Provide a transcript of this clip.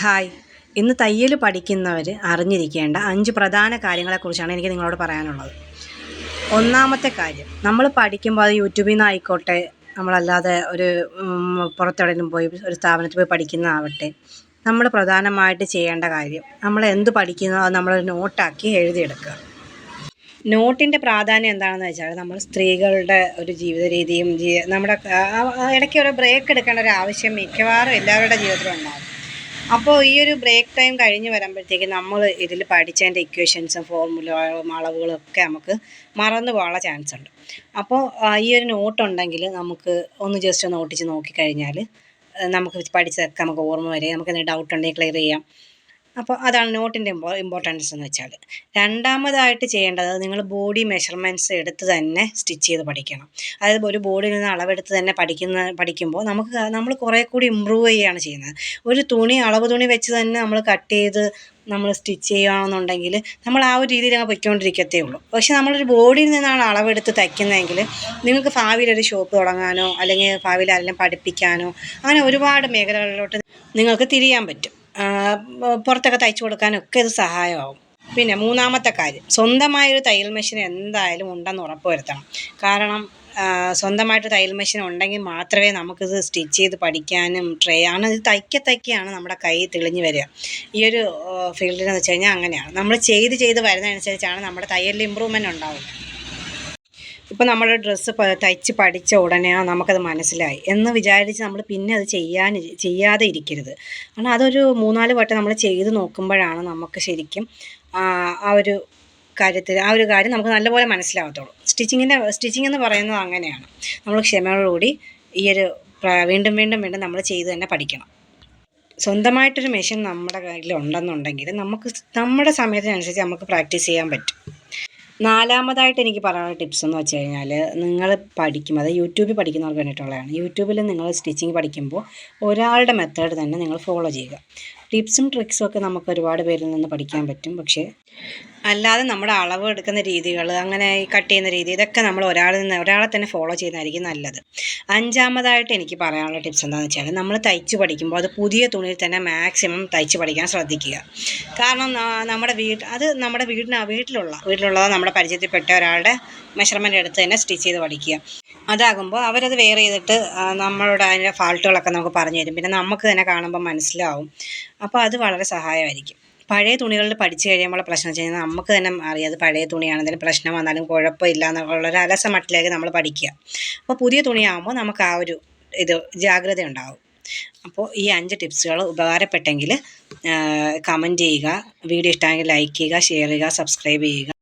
Hi. ഇന്ന് തയ്യൽ പഠിക്കുന്നവർ അറിഞ്ഞിരിക്കേണ്ട അഞ്ച് പ്രധാന കാര്യങ്ങളെക്കുറിച്ചാണ് എനിക്ക് നിങ്ങളോട് പറയാനുള്ളത്. ഒന്നാമത്തെ കാര്യം നമ്മൾ പഠിക്കുമ്പോൾ അത് യൂട്യൂബിൽ നിന്ന് ആയിക്കോട്ടെ നമ്മളല്ലാതെ ഒരു പുറത്തെവിടെയെങ്കിലും പോയി ഒരു സ്ഥാപനത്തിൽ പോയി പഠിക്കുന്നതാവട്ടെ നമ്മൾ പ്രധാനമായിട്ട് ചെയ്യേണ്ട കാര്യം നമ്മൾ എന്ത് പഠിക്കുന്നോ അത് നമ്മളൊരു നോട്ടാക്കി എഴുതിയെടുക്കുക. നോട്ടിന്റെ പ്രാധാന്യം എന്താണെന്ന് വെച്ചാൽ നമ്മൾ സ്ത്രീകളുടെ ഒരു ജീവിത രീതിയും നമ്മുടെ ഇടയ്ക്ക് ഒരു ബ്രേക്ക് എടുക്കേണ്ട ഒരു ആവശ്യം മിക്കവാറും എല്ലാവരുടെ ജീവിതത്തിലും ഉണ്ടാകും അപ്പോൾ ഈ ഒരു ബ്രേക്ക് ടൈം കഴിഞ്ഞ് വരുമ്പോഴത്തേക്ക് നമ്മൾ ഇതിൽ പഠിച്ചതിന്റെ ഇക്വേഷൻസും ഫോർമുലകളും അളവുകളും ഒക്കെ നമുക്ക് മറന്നു പോകാനുള്ള ചാൻസ് ഉണ്ട്. അപ്പോൾ ഈ ഒരു നോട്ട് ഉണ്ടെങ്കിൽ നമുക്ക് ഒന്ന് ജസ്റ്റ് ഒന്ന് ഓട്ടിച്ച് നോക്കിക്കഴിഞ്ഞാൽ നമുക്ക് പഠിച്ചതൊക്കെ നമുക്ക് ഓർമ്മ വരെ നമുക്ക് എന്തെങ്കിലും ഡൗട്ട് ഉണ്ടെങ്കിൽ ക്ലിയർ ചെയ്യാം. അപ്പോൾ അതാണ് നോട്ടിന്റെ ഇമ്പോർട്ടൻസ് എന്ന് വെച്ചാൽ രണ്ടാമതായിട്ട് ചെയ്യേണ്ടത് നിങ്ങൾ ബോഡി മെഷർമെന്റ്സ് എടുത്ത് തന്നെ സ്റ്റിച്ച് ചെയ്ത് പഠിക്കണം. അതായത് ഒരു ബോഡിയിൽ നിന്ന് അളവെടുത്ത് തന്നെ പഠിക്കുന്ന പഠിക്കുമ്പോൾ നമുക്ക് നമ്മൾ കുറേ കൂടി ഇമ്പ്രൂവ് ചെയ്യുകയാണ് ചെയ്യുന്നത്. ഒരു തുണി അളവ് തുണി വെച്ച് തന്നെ നമ്മൾ കട്ട് ചെയ്ത് നമ്മൾ സ്റ്റിച്ച് ചെയ്യുകയാണെന്നുണ്ടെങ്കിൽ നമ്മൾ ആ ഒരു രീതിയിൽ അങ്ങ് പൊയ്ക്കൊണ്ടിരിക്കത്തേ ഉള്ളൂ. പക്ഷേ നമ്മളൊരു ബോഡിയിൽ നിന്നാണ് അളവെടുത്ത് തയ്ക്കുന്നതെങ്കിൽ നിങ്ങൾക്ക് ഭാവിയിൽ ഒരു ഷോപ്പ് തുടങ്ങാനോ അല്ലെങ്കിൽ ഭാവിയിൽ ആരെല്ലാം പഠിപ്പിക്കാനോ അങ്ങനെ ഒരുപാട് മേഖലകളിലോട്ട് നിങ്ങൾക്ക് തിരിയാൻ പറ്റും. പുറത്തൊക്കെ തയ്ച്ചു കൊടുക്കാനൊക്കെ ഇത് സഹായമാവും. പിന്നെ മൂന്നാമത്തെ കാര്യം സ്വന്തമായൊരു തയ്യൽ മെഷീൻ എന്തായാലും ഉണ്ടെന്ന് ഉറപ്പ് വരുത്തണം കാരണം സ്വന്തമായിട്ട് തയ്യൽ മെഷീൻ ഉണ്ടെങ്കിൽ മാത്രമേ നമുക്കിത് സ്റ്റിച്ച് ചെയ്ത് പഠിക്കാനും ട്രേ ആണ്. ഇത് തയ്ക്ക തയ്ക്കയാണ് നമ്മുടെ കൈ തെളിഞ്ഞു വരിക. ഈ ഒരു ഫീൽഡിലെന്ന് വെച്ച് കഴിഞ്ഞാൽ അങ്ങനെയാണ്. നമ്മൾ ചെയ്ത് ചെയ്ത് വരുന്നതനുസരിച്ചാണ് നമ്മുടെ തയ്യലിൽ ഇമ്പ്രൂവ്മെന്റ് ഉണ്ടാവുക. ഇപ്പം നമ്മൾ ഡ്രസ്സ് തയ്ച്ച് പഠിച്ച ഉടനെ നമുക്കത് മനസ്സിലായി. എന്ന് വിചാരിച്ച് നമ്മൾ പിന്നെ അത് ചെയ്യാൻ ചെയ്യാതെ ഇരിക്കരുത്. കാരണം അതൊരു മൂന്നാൽ വട്ടം നമ്മൾ ചെയ്ത് നോക്കുമ്പോഴാണ് നമുക്ക് ശരിക്കും ആ ഒരു കാര്യത്തിൽ ആ ഒരു കാര്യം നമുക്ക് നല്ലപോലെ മനസ്സിലാവത്തുള്ളൂ. സ്റ്റിച്ചിങ്ങിന്റെ സ്റ്റിച്ചിങ് എന്ന് പറയുന്നത് അങ്ങനെയാണ്. നമ്മൾ ക്ഷമയോടുകൂടി ഈ ഒരു വീണ്ടും വീണ്ടും വീണ്ടും നമ്മൾ ചെയ്ത് തന്നെ പഠിക്കണം. സ്വന്തമായിട്ടൊരു മെഷീൻ നമ്മുടെ കയ്യിൽ ഉണ്ടെന്നുണ്ടെങ്കിൽ നമുക്ക് നമ്മുടെ സമയത്തിനനുസരിച്ച് നമുക്ക് പ്രാക്ടീസ് ചെയ്യാൻ പറ്റും. നാലാമതായിട്ട് എനിക്ക് പറയാനുള്ള ടിപ്സ് എന്ന് വെച്ച് കഴിഞ്ഞാൽ നിങ്ങൾ പഠിക്കും അത് യൂട്യൂബിൽ പഠിക്കുന്നവർക്ക് വേണ്ടിയിട്ടുള്ളതാണ് യൂട്യൂബിൽ നിങ്ങൾ സ്റ്റിച്ചിങ് പഠിക്കുമ്പോൾ ഒരാളുടെ മെത്തേഡ് തന്നെ നിങ്ങൾ ഫോളോ ചെയ്യുക. ടിപ്സും ട്രിക്സും ഒക്കെ നമുക്ക് ഒരുപാട് പേരിൽ നിന്ന് പഠിക്കാൻ പറ്റും. പക്ഷേ അല്ലാതെ നമ്മുടെ അളവ് എടുക്കുന്ന രീതികൾ അങ്ങനെ കട്ട് ചെയ്യുന്ന രീതി ഇതൊക്കെ നമ്മൾ ഒരാളിൽ നിന്ന് ഒരാളെ തന്നെ ഫോളോ ചെയ്യുന്നതായിരിക്കും നല്ലത്. അഞ്ചാമതായിട്ട് എനിക്ക് പറയാനുള്ള ടിപ്സ് എന്താണെന്ന് വെച്ചാൽ നമ്മൾ തയ്ച്ച് പഠിക്കുമ്പോൾ അത് പുതിയ തുണിയിൽ തന്നെ മാക്സിമം തയ്ച്ച് പഠിക്കാൻ ശ്രദ്ധിക്കുക. കാരണം നമ്മുടെ വീട് അത് നമ്മുടെ വീടിന് വീട്ടിലുള്ള വീട്ടിലുള്ളത് നമ്മുടെ പരിചയത്തിൽപ്പെട്ട ഒരാളുടെ മെഷർമെന്റ് എടുത്ത് തന്നെ സ്റ്റിച്ച് ചെയ്ത് പഠിക്കുക. അതാകുമ്പോൾ അവരത് വെയർ ചെയ്തിട്ട് നമ്മളോട് അതിന്റെ ഫാൾട്ടുകളൊക്കെ നമുക്ക് പറഞ്ഞു തരും. പിന്നെ നമുക്ക് തന്നെ കാണുമ്പോൾ മനസ്സിലാവും. അപ്പോൾ അത് വളരെ സഹായമായിരിക്കും. പഴയ തുണികളിൽ പഠിച്ചു കഴിയുമ്പോൾ പ്രശ്നം വെച്ച് കഴിഞ്ഞാൽ നമുക്ക് തന്നെ അറിയാം അത് പഴയ തുണിയാണ് അതിന് പ്രശ്നം വന്നാലും കുഴപ്പമില്ല എന്നുള്ള ഒരു അലസ മട്ടിലേക്ക് നമ്മൾ പഠിക്കുക. അപ്പോൾ പുതിയ തുണിയാകുമ്പോൾ നമുക്ക് ആ ഒരു ഇത് ജാഗ്രത ഉണ്ടാവും. അപ്പോൾ ഈ അഞ്ച് ടിപ്സുകൾ ഉപകാരപ്പെട്ടെങ്കിൽ കമന്റ് ചെയ്യുക വീഡിയോ ഇഷ്ടമെങ്കിൽ ലൈക്ക് ചെയ്യുക ഷെയർ ചെയ്യുക സബ്സ്ക്രൈബ് ചെയ്യുക.